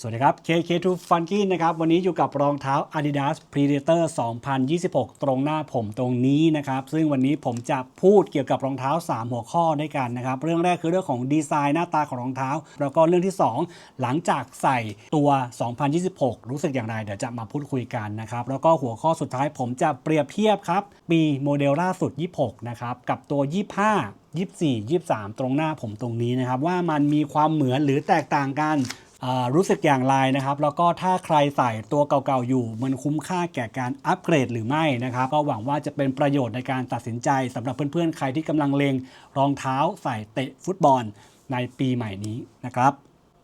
สวัสดีครับ KK2 Funky นะครับ วันนี้อยู่กับรองเท้า Adidas Predator 2026 ตรงหน้าผมตรงนี้นะครับ ซึ่งวันนี้ผมจะพูดเกี่ยวกับรองเท้า 3 หัวข้อด้วยกันนะครับ เรื่องแรกคือเรื่องของดีไซน์หน้าตาของรองเท้า แล้วก็เรื่องที่ 2 หลังจากใส่ตัว 2026 รู้สึกอย่างไร เดี๋ยวจะมาพูดคุยกันนะครับ แล้วก็หัวข้อสุดท้ายผมจะเปรียบเทียบครับ ปีโมเดลล่าสุด 26 นะครับ กับตัว 25 24 23 ตรงหน้าผมตรงนี้นะครับว่ามันมีความเหมือนหรือแตกต่างกัน รู้สึกอย่างไรนะครับ แล้วก็ถ้าใครใส่ตัวเก่าๆอยู่ มันคุ้มค่าแก่การอัปเกรดหรือไม่นะครับ ก็หวังว่าจะเป็นประโยชน์ในการตัดสินใจสำหรับเพื่อนๆ ใครที่กำลังเลงรองเท้าใส่เตะฟุตบอลในปีใหม่นี้นะครับ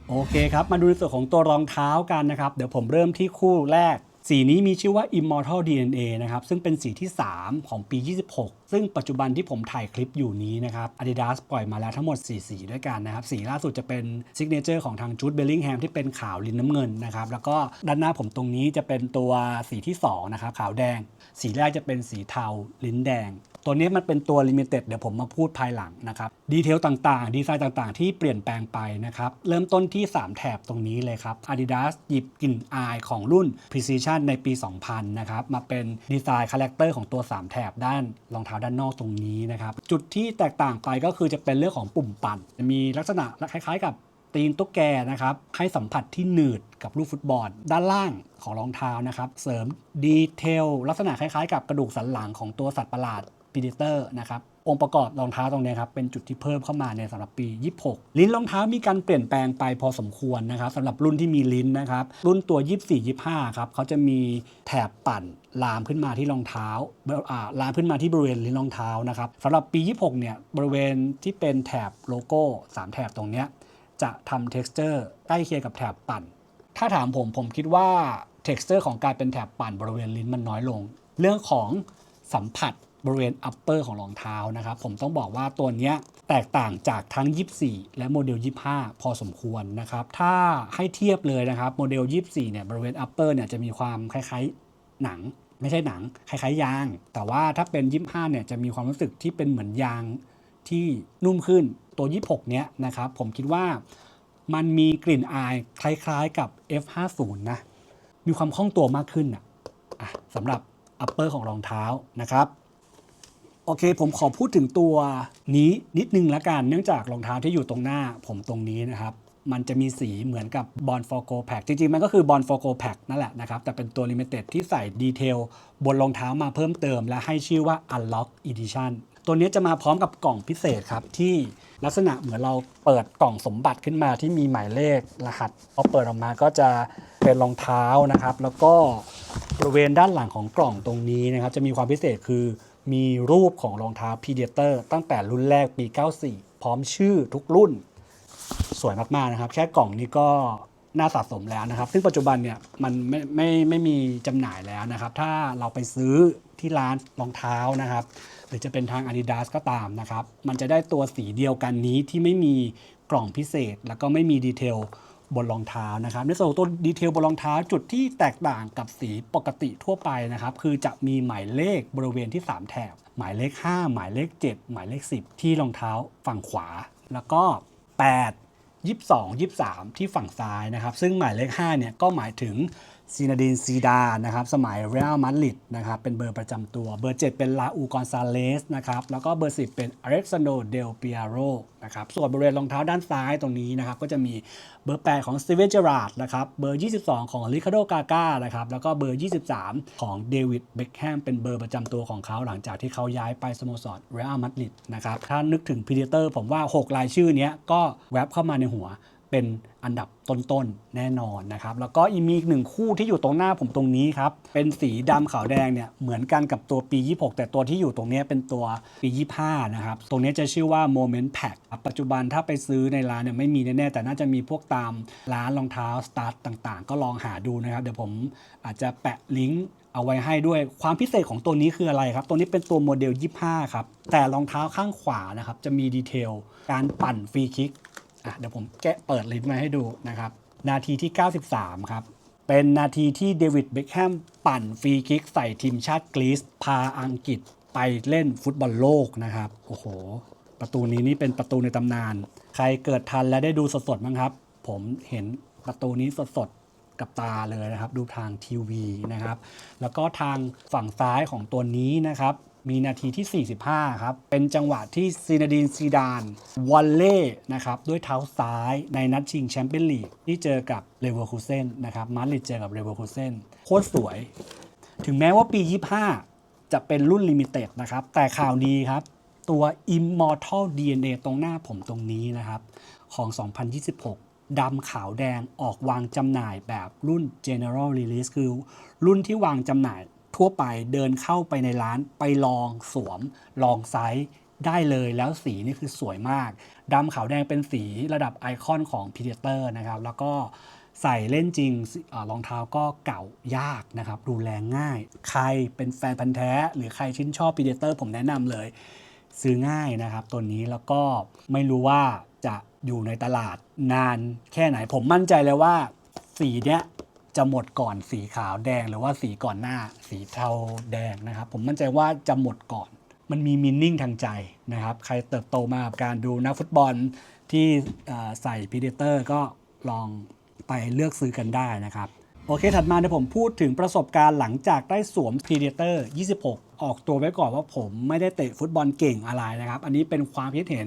โอเคครับ มาดูในส่วนของตัวรองเท้ากันนะครับ เดี๋ยวผมเริ่มที่คู่แรก สีนี้มีชื่อว่า Immortal DNA นะครับ ซึ่งเป็นสีที่ 3 ของปี 26 ซึ่งปัจจุบันที่ผมถ่ายคลิปอยู่นี้นะครับ Adidas ปล่อยมาแล้วทั้งหมด 4 สีด้วยกันนะครับ สีล่าสุดจะเป็นซิกเนเจอร์ของทางจูดเบลลิงแฮมที่เป็นขาวลินน้ำเงินนะครับ แล้วก็ด้านหน้าผมตรงนี้จะเป็นตัวสีที่2นะครับขาวแดง สีแรกจะเป็นสีเทาลิ้นแดง ตัวนี้มันเป็นตัวลิมิเต็ดเดี๋ยวผมมาพูดภายหลังนะครับ ดีเทลต่างๆ ดีไซน์ต่างๆ ที่เปลี่ยนแปลงไปนะครับ เริ่มต้นที่ 3 แถบตรงนี้เลยครับ Adidas หยิบกลิ่นอายของรุ่น Precision ในปี 2000 นะครับ มาเป็นดีไซน์คาแรคเตอร์ของตัว 3 แถบด้านรองเท้าด้านนอกตรงนี้นะครับ จุดที่แตกต่างไปก็คือจะเป็นเรื่องของปุ่มปั่น มีลักษณะคล้ายๆกับตีนตุ๊กแกนะครับให้สัมผัสที่หนืดกับลูกฟุตบอล ด้านล่างของรองเท้านะครับ เสริมดีเทลลักษณะคล้ายๆ กับกระดูกสันหลังของตัวสัตว์ประหลาด พีเดเตอร์นะครับองค์ประกอบรองเท้าตรงเนี้ยครับเป็นจุดที่เพิ่มเข้ามาในสำหรับปี 26 ลิ้นรองเท้ามีการเปลี่ยนแปลงไปพอสมควรนะครับสำหรับรุ่นที่มีลิ้นนะครับรุ่นตัว 24 25 ครับเขาจะมีแถบปั่นลามขึ้นมาที่รองเท้าอ่าลามขึ้นมาที่บริเวณลิ้นรองเท้านะครับสำหรับปี 26 เนี่ยบริเวณที่เป็นแถบโลโก้ 3 แถบตรงเนี้ยจะทำ texture ใกล้เคียงกับแถบปั่น ถ้าถามผมผมคิดว่า texture ของการเป็นแถบปั่นบริเวณลิ้นมันน้อยลง เรื่องของสัมผัส บริเวณ upper ของรองเท้านะครับผมต้องบอกว่าตัวนี้แตกต่างจากทั้ง 24 และโมเดล 25 พอสมควรนะครับถ้าให้เทียบเลยนะครับโมเดล 24 เนี่ยบริเวณ upper เนี่ยจะมีความคล้ายๆหนังไม่ใช่หนังคล้ายๆยาง แต่ว่าถ้าเป็น 25 เนี่ยจะมีความรู้สึกที่เป็นเหมือนยางที่นุ่มขึ้นตัว 26 เนี้ยนะครับผมคิดว่ามันมีกลิ่นอายคล้ายๆกับ F50 นะมีความคล่องตัวมากขึ้นอะอะสำหรับ upper ของรองเท้านะครับ โอเค ผมขอพูดถึงตัวนี้นิดนึงละกัน เนื่องจากรองเท้าที่อยู่ตรงหน้าผมตรงนี้นะครับ มันจะมีสีเหมือนกับ b o n for Go Pack จริง ๆ มันก็คือ b o n for Go Pack นั่นแหละนะครับ แต่เป็นตัว Limited ที่ใส่ดีเทลบนรองเท้ามาเพิ่มเติม และให้ชื่อว่า Unlock Edition ตัวนี้จะมาพร้อมกับกล่องพิเศษครับ ที่ลักษณะเหมือนเราเปิดกล่องสมบัติขึ้นมาที่มีหมายเลขรหัสพอเปิดออกมาก็จะ เป็นรองเท้านะครับ แล้วก็บริเวณด้านหลังของกล่องตรงนี้นะครับ จะมีความพิเศษคือมีรูปของรองเท้า Predator ตั้งแต่รุ่นแรกปี 94 พร้อมชื่อทุกรุ่น สวยมากๆนะครับ แค่กล่องนี้ก็น่าสะสมแล้วนะครับ ซึ่งปัจจุบันเนี่ยมันไม่ไม่ไม่มีจำหน่ายแล้วนะครับ ถ้าเราไปซื้อที่ร้านรองเท้านะครับ หรือจะเป็นทาง Adidas ก็ตามนะครับ มันจะได้ตัวสีเดียวกันนี้ที่ไม่มีกล่องพิเศษ แล้วก็ไม่มีดีเทล บนรองเท้านะครับในส่วนของตัวดีเทลบนรองเท้าจุดที่แตกต่างกับสีปกติทั่วไปนะครับคือจะมีหมายเลขบริเวณที่ 3 แถบ หมายเลข 5 หมายเลข 7 หมายเลข 10 ที่รองเท้าฝั่งขวา แล้วก็ 8 22 23 ที่ฝั่งซ้ายนะครับซึ่งหมายเลข5เนี่ยก็หมายถึง ซีนาดินซีดานะครับสมัยเรอัลมาดริดนะครับเป็นเบอร์ประจำตัวเบอร์ 7 เป็นลาอูกอนซาเลสนะครับแล้วก็เบอร์ 10 เป็นอเล็กซานโดเดลเปียโรนะครับส่วนบริเวณรองเท้าด้านซ้ายตรงนี้นะครับก็จะมีเบอร์ 8 ของสตีเวนเจอราร์ดนะครับเบอร์ 22 ของริคาโดกาก้านะครับแล้วก็เบอร์ 23 ของเดวิดเบคแฮมเป็นเบอร์ประจำตัวของเขาหลังจากที่เขาย้ายไปสโมสรเรอัลมาดริดนะครับถ้านึกถึงพีเดเตอร์ผมว่า 6 รายชื่อนี้ก็แวบเข้ามาในหัว เป็นอันดับต้นๆแน่นอนนะครับ แล้วก็อีมีอีกหนึ่งคู่ที่อยู่ตรงหน้าผมตรงนี้ครับ เป็นสีดำขาวแดงเนี่ยเหมือนกันกับตัวปี 26 แต่ตัวที่อยู่ตรงนี้เป็นตัวปี 25 นะครับ ตรงนี้จะชื่อว่า Moment Pack ครับปัจจุบันถ้าไปซื้อในร้านเนี่ยไม่มีแน่ๆแต่น่าจะมีพวกตามร้านรองเท้าสตาร์ตต่างๆ ก็ลองหาดูนะครับ เดี๋ยวผมอาจจะแปะลิงก์เอาไว้ให้ด้วยความพิเศษของตัวนี้คืออะไรครับ ตัวนี้เป็นตัวโมเดล 25 ครับ แต่รองเท้าข้างขวานะครับ จะมีดีเทล การปั่นฟรีคิก อะเดี๋ยวผมแกะเปิดลิงก์มาให้ดูนะครับ นาทีที่ 93 ครับ เป็นนาทีที่เดวิดเบคแฮมปั่นฟรีคิกใส่ทีมชาติกรีซพาอังกฤษไปเล่นฟุตบอลโลกนะครับ โอ้โห ประตูนี้นี่เป็นประตูในตำนาน ใครเกิดทันและได้ดูสดๆบ้งครับ ผมเห็นประตูนี้สดๆกับตาเลยนะครับ ดูทางทีวีนะครับ แล้วก็ทางฝั่งซ้ายของตัวนี้นะครับ มีนาทีที่ 45 ครับ เป็นจังหวะที่ซีนาดีนซีดานวอลเล่นะครับ ด้วยเท้าซ้ายในนัดชิงแชมเปี้ยนลีกที่เจอกับเลเวอร์คูเซนนะครับมาดริดเจอกับเลเวอร์คูเซนโคตรสวย ถึงแม้ว่าปี 25 จะเป็นรุ่นลิมิเต็ดนะครับ แต่ข่าวดีครับ ตัว Immortal DNA ตรงหน้าผมตรงนี้นะครับ ของ 2026ดำขาวแดงออกวางจำหน่ายแบบรุ่น General Release คือรุ่นที่วางจำหน่าย ทั่วไปเดินเข้าไปในร้านไปลองสวม ลองไซส์ได้เลยแล้วสีนี่คือสวยมากดำขาวแดงเป็นสีระดับไอคอนของ Predator นะครับ แล้วก็ใส่เล่นจริงรองเท้าก็เก่ายากนะครับ ดูแลง่าย ใครเป็นแฟนพันธ์แท้ หรือใครชื่นชอบ Predator ผมแนะนำเลย ซื้อง่ายนะครับตัวนี้แล้วก็ไม่รู้ว่าจะอยู่ในตลาดนานแค่ไหนผมมั่นใจเลยว่าสีเนี้ย จะหมดก่อนสีขาวแดงหรือว่าสีก่อนหน้าสีเทาแดงนะครับ ผมมั่นใจว่าจะหมดก่อน มันมีมินนิ่งทางใจนะครับ ใครเติบโตมากับการดูนักฟุตบอลที่ใส่พีเดเตอร์ก็ลองไปเลือกซื้อกันได้นะครับ โอเค ถัดมาเดี๋ยวผมพูดถึงประสบการณ์หลังจากได้สวม Predator 26 ออกตัวไว้ก่อนว่าผมไม่ได้เตะฟุตบอลเก่งอะไรนะครับ อันนี้เป็นความคิดเห็น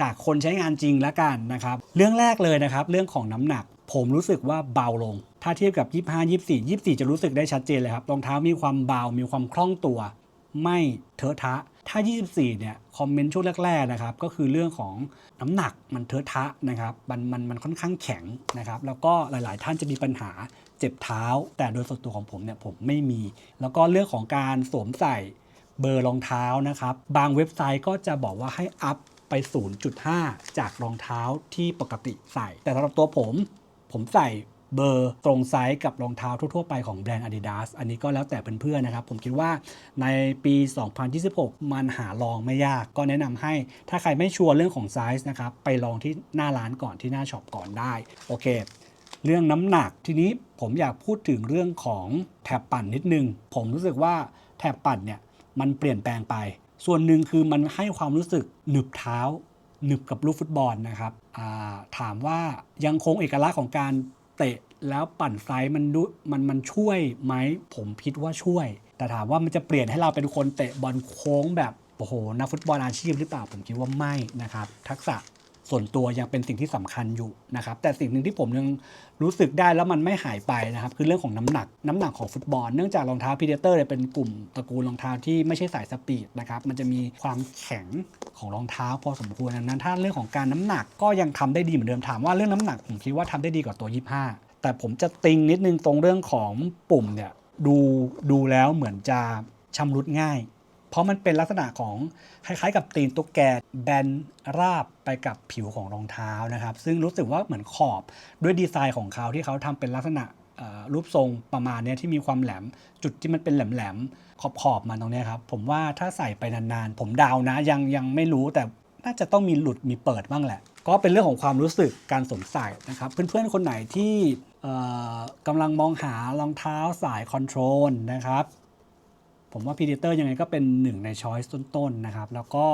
จากคนใช้งานจริงแล้วกันนะครับ เรื่องแรกเลยนะครับเรื่องของน้ำหนัก ผมรู้สึกว่าเบาลง ถ้าเทียบกับ 25 24 24 จะรู้สึกได้ชัดเจนเลยครับรองเท้ามีความเบา มีความคล่องตัว ไม่เทอะทะ ถ้า 24 เนี่ยคอมเมนต์ช่วงแรกๆนะครับก็คือเรื่องของ น้ำหนักมันเทอะทะนะครับมันมันมันค่อนข้างแข็งนะครับ แล้วก็หลาย ๆ ท่านจะมีปัญหาเจ็บเท้า แต่โดยส่วนตัวของผมเนี่ยผมไม่มี แล้วก็เรื่องของการสวมใส่เบอร์รองเท้านะครับ บางเว็บไซต์ก็จะบอกว่าให้อัพไป 0.5 จากรองเท้าที่ปกติใส่ แต่สำหรับตัวผม ผมใส่ เบอร์ตรงไซส์กับรองเท้าทั่วๆไปของแบรนด์ Adidas อันนี้ก็แล้วแต่เพื่อนๆนะครับ ผมคิดว่าในปี 2026 มันหาลองไม่ยาก ก็แนะนำให้ถ้าใครไม่ชัวร์เรื่องของไซส์นะครับ ไปลองที่หน้าร้านก่อนที่หน้าช็อปก่อนได้ โอเค เรื่องน้ำหนักทีนี้ผมอยากพูดถึงเรื่องของแถบปั่นนิดนึง ผมรู้สึกว่าแถบปั่นเนี่ยมันเปลี่ยนแปลงไป ส่วนหนึ่งคือมันให้ความรู้สึกหนึบเท้าหนึบกับลูกฟุตบอลนะครับาถามว่ายังคงเอกลักษณ์ของการ เตะแล้วปั่นซ้ายมันดูมันมันช่วยไหมผมคิดว่าช่วย แต่ถามว่ามันจะเปลี่ยนให้เราเป็นคนเตะบอลโค้งแบบโอ้โหนักฟุตบอลอาชีพหรือเปล่าผมคิดว่าไม่นะครับ ทักษะ ส่วนตัวยังเป็นสิ่งที่สำคัญอยู่นะครับแต่สิ่งหนึ่งที่ผมยังรู้สึกได้แล้วมันไม่หายไปนะครับคือเรื่องของน้ำหนัก น้ำหนักของฟุตบอลเนื่องจากรองเท้าพีเดเตอร์เนี่ยเป็นกลุ่มตระกูลรองเท้าที่ไม่ใช่สายสปีดนะครับมันจะมีความแข็งของรองเท้าพอสมควรดังนั้นถ้าเรื่องของการน้ำหนักก็ยังทำได้ดีเหมือนเดิมถามว่าเรื่องน้ำหนักผมคิดว่าทำได้ดีกว่าตัว 25 แต่ผมจะติงนิดนึงตรงเรื่องของปุ่มเนี่ยดูดูแล้วเหมือนจะชำรุดง่าย เพราะมันเป็นลักษณะของคล้ายๆ กับตีนตุ๊กแกแบนราบไปกับผิวของรองเท้านะครับ ซึ่งรู้สึกว่าเหมือนขอบด้วยดีไซน์ของเขาที่เขาทำเป็นลักษณะรูปทรงประมาณนี้ที่มีความแหลมจุดที่มันเป็นแหลมๆขอบขอบๆมันตรงนี้ครับ ผมว่าถ้าใส่ไปนานๆ ผมดาวนะยังยังไม่รู้แต่น่าจะต้องมีหลุดมีเปิดบ้างแหละ ก็เป็นเรื่องของความรู้สึกการสวมใส่นะครับ เพื่อนๆคนไหนที่กำลังมองหารองเท้าสายคอนโทรลนะครับ ผมว่า Predator ยังไงก็เป็นหนึ่งในช้อยส์ต้นๆนะครับ แล้วก็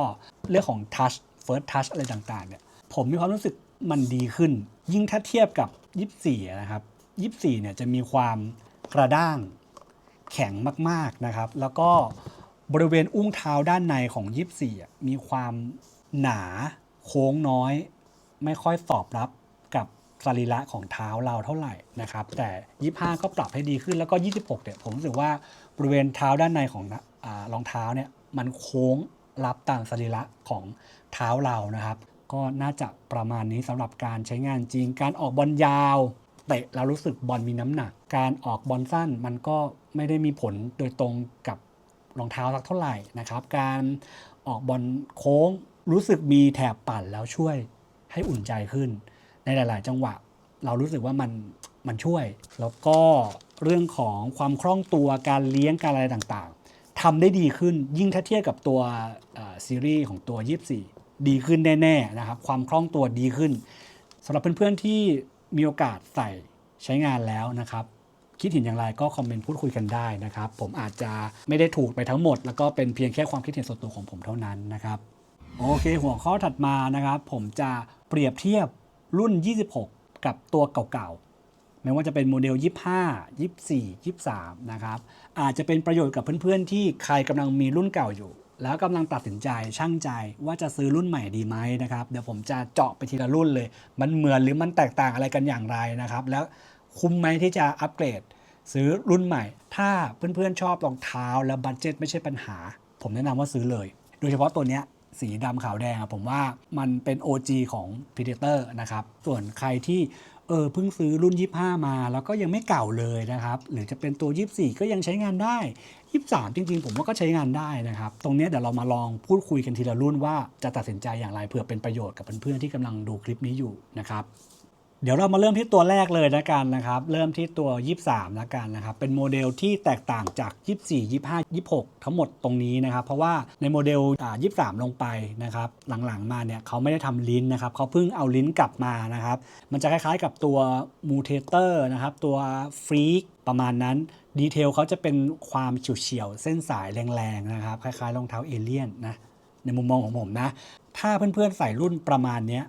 เรื่องของ Touch First Touch อะไรต่างๆเนี่ยผมมีความรู้สึกมันดีขึ้น ยิ่งถ้าเทียบกับ 24 นะครับ 24 เนี่ยจะมีความกระด้างแข็งมากๆนะครับ แล้วก็บริเวณอุ้งเท้าด้านในของ 24อ่มีความหนาโค้งน้อย ไม่ค่อยตอบรับ สรีระของเท้าเราเท่าไหร่นะครับ แต่ 25 ก็ปรับให้ดีขึ้นแล้วก็ 26เนี่ยผมรู้สึกว่าบริเวณเท้าด้านในของนะอารองเท้าเนี่ยมันโค้งรับตามสรีระของเท้าเรานะครับ ก็น่าจะประมาณนี้สำหรับการใช้งานจริง การออกบอลยาวเตะเรารู้สึกบอลมีน้ำหนัก การออกบอลสั้นมันก็ไม่ได้มีผลโดยตรงกับรองเท้าสักเท่าไหร่นะครับ การออกบอลโค้งรู้สึกมีแถบปั่นแล้วช่วยให้อุ่นใจขึ้น ในหลาย ๆ จังหวะ เรารู้สึกว่ามันมันช่วย แล้วก็เรื่องของความคล่องตัวการเลี้ยงการอะไรต่างๆทำได้ดีขึ้นยิ่งถ้าเทียบกับตัวซีรีส์ของตัว 24 ดีขึ้นแน่ ๆ นะครับ ความคล่องตัวดีขึ้นสำหรับเพื่อน ๆ ที่มีโอกาสใส่ใช้งานแล้วนะครับ คิดเห็นอย่างไรก็คอมเมนต์พูดคุยกันได้นะครับ ผมอาจจะไม่ได้ถูกไปทั้งหมด แล้วก็เป็นเพียงแค่ความคิดเห็นส่วนตัวของผมเท่านั้นนะครับ โอเค หัวข้อถัดมานะครับ ผมจะเปรียบเทียบ รุ่น 26 กับตัวเก่าๆ ไม่ว่าจะเป็นโมเดล 25 24 23 นะครับ อาจจะเป็นประโยชน์กับเพื่อนๆ ที่ใครกำลังมีรุ่นเก่าอยู่ แล้วกำลังตัดสินใจช่างใจว่าจะซื้อรุ่นใหม่ดีไหมนะครับ เดี๋ยวผมจะเจาะไปทีละรุ่นเลย มันเหมือนหรือมันแตกต่างอะไรกันอย่างไรนะครับ แล้วคุ้มไหมที่จะอัปเกรดซื้อรุ่นใหม่ ถ้าเพื่อนๆ ชอบรองเท้าแล้วบัตเจ็ตไม่ใช่ปัญหา ผมแนะนำว่าซื้อเลย โดยเฉพาะตัวเนี้ย สีดำขาวแดงผมว่ามันเป็น OG ของ Predator นะครับ ส่วนใครที่เออเพิ่งซื้อรุ่น 25 มาแล้วก็ยังไม่เก่าเลยนะครับ หรือจะเป็นตัว 24 ก็ยังใช้งานได้ 23 จริง ๆ ผมว่าก็ใช้งานได้นะครับ ตรงนี้เดี๋ยวเรามาลองพูดคุยกันทีละรุ่นว่าจะตัดสินใจอย่างไรเผื่อเป็นประโยชน์กับเพื่อนๆที่กำลังดูคลิปนี้อยู่นะครับ เดี๋ยวเรามาเริ่มที่ตัวแรกเลยนะกันนะครับ เริ่มที่ตัว 23นะกันนะครับ เป็นโมเดลที่แตกต่างจาก 24 25 26 ทั้งหมดตรงนี้นะครับ เพราะว่าในโมเดลอ่า23 ลงไปนะครับ หลังๆ มาเนี่ยเขาไม่ได้ทำลิ้นนะครับเขาเพิ่งเอาลิ้นกลับมานะครับ มันจะคล้ายๆกับตัวมูเทเตอร์นะครับ ตัวฟรีกประมาณนั้นดีเทลเขาจะเป็นความเฉียวๆเส้นสายแรงๆนะครับ คล้ายๆรองเท้าเอเลี่ยนนะในมุมมองของผมนะ ถ้าเพื่อนๆใส่รุ่นประมาณเนี้ย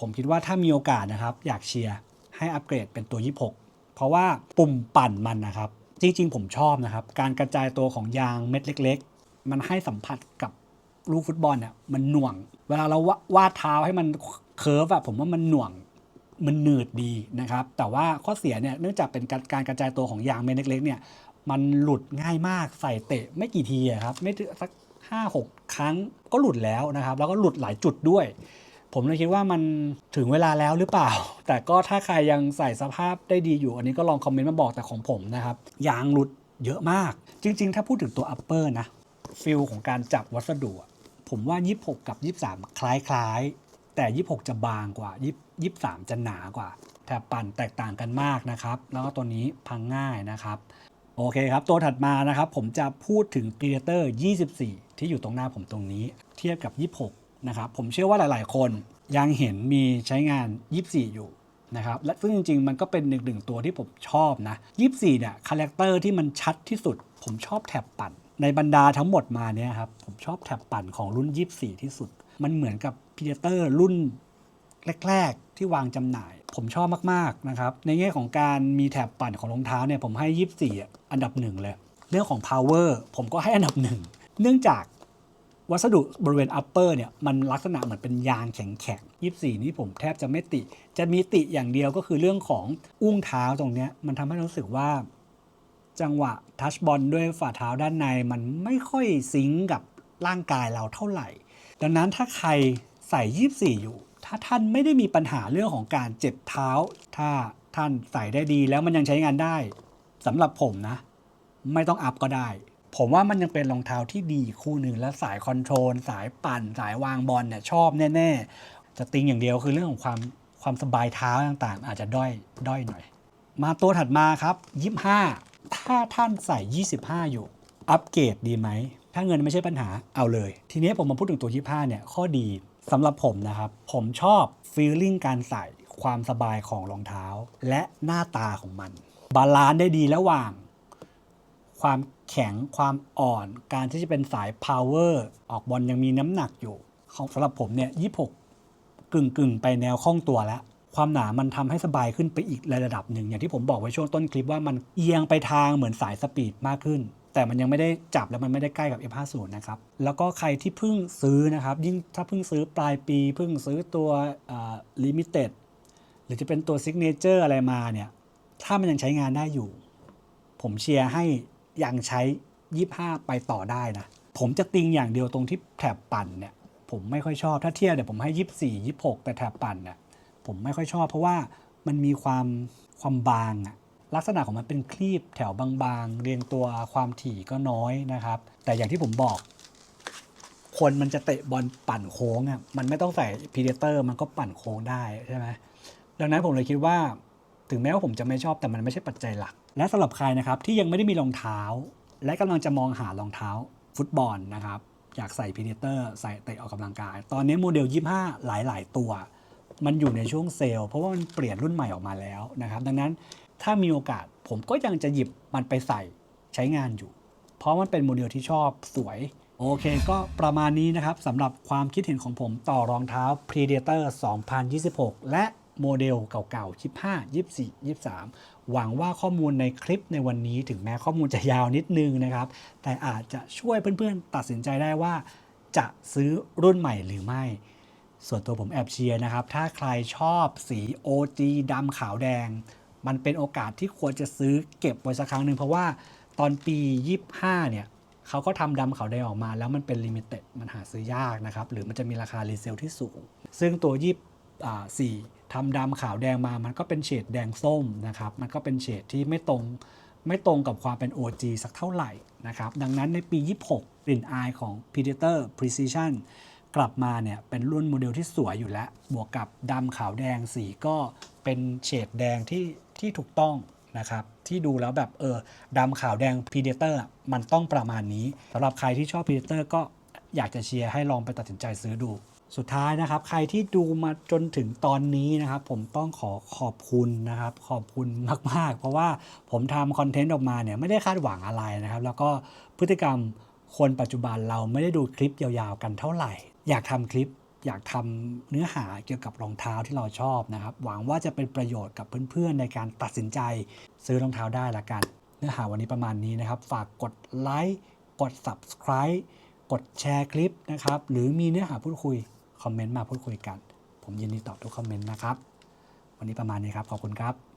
ผมคิดว่าถ้ามีโอกาสนะครับ อยากเชียร์ให้อัปเกรดเป็นตัว 26 เพราะว่าปุ่มปั่นมันนะครับ จริง ๆ ผมชอบนะครับ การกระจายตัวของยางเม็ดเล็ก ๆ มันให้สัมผัสกับลูกฟุตบอลเนี่ยมันหน่วง เวลาเราวาดเท้าให้มันเคิร์ฟอะผมว่ามันหน่วงมันหนืดดีนะครับ แต่ว่าข้อเสียเนี่ยเนื่องจากเป็นการการกระจายตัวของยางเม็ดเล็ก ๆ เนี่ยมันหลุดง่ายมากใส่เตะไม่กี่ทีครับ ไม่ถึงสักห้าหกครั้งก็หลุดแล้วนะครับ แล้วก็หลุดหลายจุดด้วย ผมเลยคิดว่ามันถึงเวลาแล้วหรือเปล่า แต่ก็ถ้าใครยังใส่สภาพได้ดีอยู่ อันนี้ก็ลองคอมเมนต์มาบอกแต่ของผมนะครับ ยางหลุดเยอะมาก จริง ๆ ถ้าพูดถึงตัว upper นะฟิลของการจับวัสดุ ผมว่า 26 กับ 23 คล้ายๆ แต่ 26 จะบางกว่า 23 จะหนากว่าแถบปั่นแตกต่างกันมากนะครับ แล้วก็ตัวนี้พังง่ายนะครับ โอเคครับ ตัวถัดมานะครับ ผมจะพูดถึง Predator 24 ที่อยู่ตรงหน้าผมตรงนี้ เทียบกับ 26 นะครับผมเชื่อว่าหลาย ๆ คนยังเห็นมีใช้งาน 24 อยู่นะครับและซึ่งจริง ๆ มันก็เป็นหนึ่งหนึ่งตัวที่ผมชอบนะ 24 เนี่ยคาแรคเตอร์ที่มันชัดที่สุด ผมชอบแถบปั่น ในบรรดาทั้งหมดมาเนี่ยครับผมชอบแถบปั่นของรุ่น 24 ที่สุด มันเหมือนกับ Predator รุ่นแรก ๆ ที่วางจำหน่าย ผมชอบมาก ๆ นะครับ ในแง่ของการมีแถบปั่นของรองเท้าเนี่ยผมให้ 24อ่อันดับหนึ่งเลย เรื่องของ power ผมก็ให้อันดับหนึ่ง เนื่องจาก วัสดุบริเวณ upper เนี่ยมันลักษณะเหมือนเป็นยางแข็งๆ24นี่ผมแทบจะไม่ติ จะมีติอย่างเดียวก็คือเรื่องของอุ้งเท้าตรงเนี้ยมันทำให้รู้สึกว่า จังหวะทัชบอลด้วยฝ่าเท้าด้านในมันไม่ค่อยซิงก์กับร่างกายเราเท่าไหร่ ดังนั้นถ้าใครใส่24อยู่ ถ้าท่านไม่ได้มีปัญหาเรื่องของการเจ็บเท้า ถ้าท่านใส่ได้ดีแล้วมันยังใช้งานได้สำหรับผมนะ ไม่ต้องอัพก็ได้ ผมว่ามันยังเป็นรองเท้าที่ดีคู่หนึ่งและสายคอนโทรล สายปั่น สายวางบอลเนี่ยชอบแน่ๆจะติงอย่างเดียวคือเรื่องของความความสบายเท้าต่างๆ อาจจะด้อยด้อยหน่อย มาตัวถัดมาครับ25ถ้าท่านใส่ 25 อยู่ อัปเกรดดีไหม ถ้าเงินไม่ใช่ปัญหาเอาเลย ทีนี้ผมมาพูดถึงตัว 25 เนี่ย ข้อดีสำหรับผมนะครับ ผมชอบฟีลลิ่งการใส่ความสบายของรองเท้า และหน้าตาของมัน บาลานซ์ได้ดีระหว่าง ความ แข็งความอ่อน การที่จะเป็นสาย power ออกบอลยังมีน้ำหนักอยู่ ของสำหรับผมเนี่ย26กึ่งกึ่งไปแนวคล่องตัวแล้ว ความหนามันทำให้สบายขึ้นไปอีกระดับหนึ่ง อย่างที่ผมบอกไว้ช่วงต้นคลิปว่ามันเอียงไปทางเหมือนสายสปีดมากขึ้น แต่มันยังไม่ได้จับแล้วมันไม่ได้ใกล้กับ F50 นะครับ แล้วก็ใครที่เพิ่งซื้อนะครับ ยิ่งถ้าเพิ่งซื้อปลายปี เพิ่งซื้อตัวลิมิเต็ดหรือจะเป็นตัวซิกเนเจอร์อะไรมาเนี่ย ถ้ามันยังใช้งานได้อยู่ ผมเชียร์ให้ ยังใช้ 25 ไปต่อได้นะ ผมจะติงอย่างเดียวตรงที่แถบปั่นเนี่ย ผมไม่ค่อยชอบถ้าเทียบเดี๋ยวผมให้ 24 26 แต่แถบปั่นเนี่ยผมไม่ค่อยชอบ เพราะว่ามันมีความความบางอะลักษณะของมันเป็นคลีบแถวบางๆ เรียงตัวความถี่ก็น้อยนะครับ แต่อย่างที่ผมบอก คนมันจะเตะบอลปั่นโค้งอะมันไม่ต้องใส่พีเดเตอร์มันก็ปั่นโค้งได้ใช่ไหมดังนั้นผมเลยคิดว่า ถึงแม้ว่าผมจะไม่ชอบแต่มันไม่ใช่ปัจจัยหลัก และสำหรับใครนะครับที่ยังไม่ได้มีรองเท้า และกำลังจะมองหารองเท้าฟุตบอลนะครับอยากใส่พีเดเตอร์ใส่เตะออกกำลังกาย ตอนนี้โมเดล 25 หลาย ๆ ตัว มันอยู่ในช่วงเซลล์เพราะว่ามันเปลี่ยนรุ่นใหม่ออกมาแล้วนะครับดังนั้นถ้ามีโอกาสผมก็ยังจะหยิบมันไปใส่ใช้งานอยู่ เพราะมันเป็นโมเดลที่ชอบสวย โอเคก็ประมาณนี้นะครับสำหรับความคิดเห็นของผมต่อรองเท้า Predator 2026 และ โมเดลเก่าๆ 25 24 23 หวังว่าข้อมูลในคลิปในวันนี้ถึงแม้ข้อมูลจะยาวนิดนึงนะครับ แต่อาจจะช่วยเพื่อนๆ ตัดสินใจได้ว่า จะซื้อรุ่นใหม่หรือไม่ ส่วนตัวผมแอบเชียร์นะครับ ถ้าใครชอบสี OG ดำขาวแดง มันเป็นโอกาสที่ควรจะซื้อเก็บไว้สักครั้งหนึ่งเพราะว่าตอนปี 25 เนี่ยเขาก็ทำดำขาวแดงออกมา แล้วมันเป็นลิมิเต็ดมันหาซื้อยากนะครับ หรือมันจะมีราคารีเซลที่สูง ซึ่งตัวยี่สี่ ทำดำขาวแดงมามันก็เป็นเฉดแดงส้มนะครับ มันก็เป็นเฉดที่ไม่ตรงไม่ตรงกับความเป็น OG สักเท่าไหร่นะครับ ดังนั้นในปี 26 กลิ่นอายของ Predator Precision กลับมาเนี่ยเป็นรุ่นโมเดลที่สวยอยู่แล้ว บวกกับดำขาวแดงสีก็เป็นเฉดแดงที่ที่ถูกต้องนะครับ ที่ดูแล้วแบบเออดำขาวแดง Predator มันต้องประมาณนี้สำหรับใครที่ชอบ Predator ก็อยากจะเชียร์ให้ลองไปตัดสินใจซื้อดู สุดท้ายนะครับ ใครที่ดูมาจนถึงตอนนี้นะครับ ผมต้องขอขอบคุณนะครับ ขอบคุณมาก ๆ เพราะว่าผมทำคอนเทนต์ออกมาเนี่ยไม่ได้คาดหวังอะไรนะครับ แล้วก็พฤติกรรมคนปัจจุบันเราไม่ได้ดูคลิปยาวๆกันเท่าไหร่ อยากทำคลิปอยากทำเนื้อหาเกี่ยวกับรองเท้าที่เราชอบนะครับ หวังว่าจะเป็นประโยชน์กับเพื่อนๆ ในการตัดสินใจซื้อรองเท้าได้ละกัน เนื้อหาวันนี้ประมาณนี้นะครับ ฝากกดไลค์กด subscribe กดแชร์คลิปนะครับ หรือมีเนื้อหาพูดคุย คอมเมนต์มาพูดคุยกัน ผมยินดีตอบทุกคอมเมนต์นะครับ วันนี้ประมาณนี้ครับ ขอบคุณครับ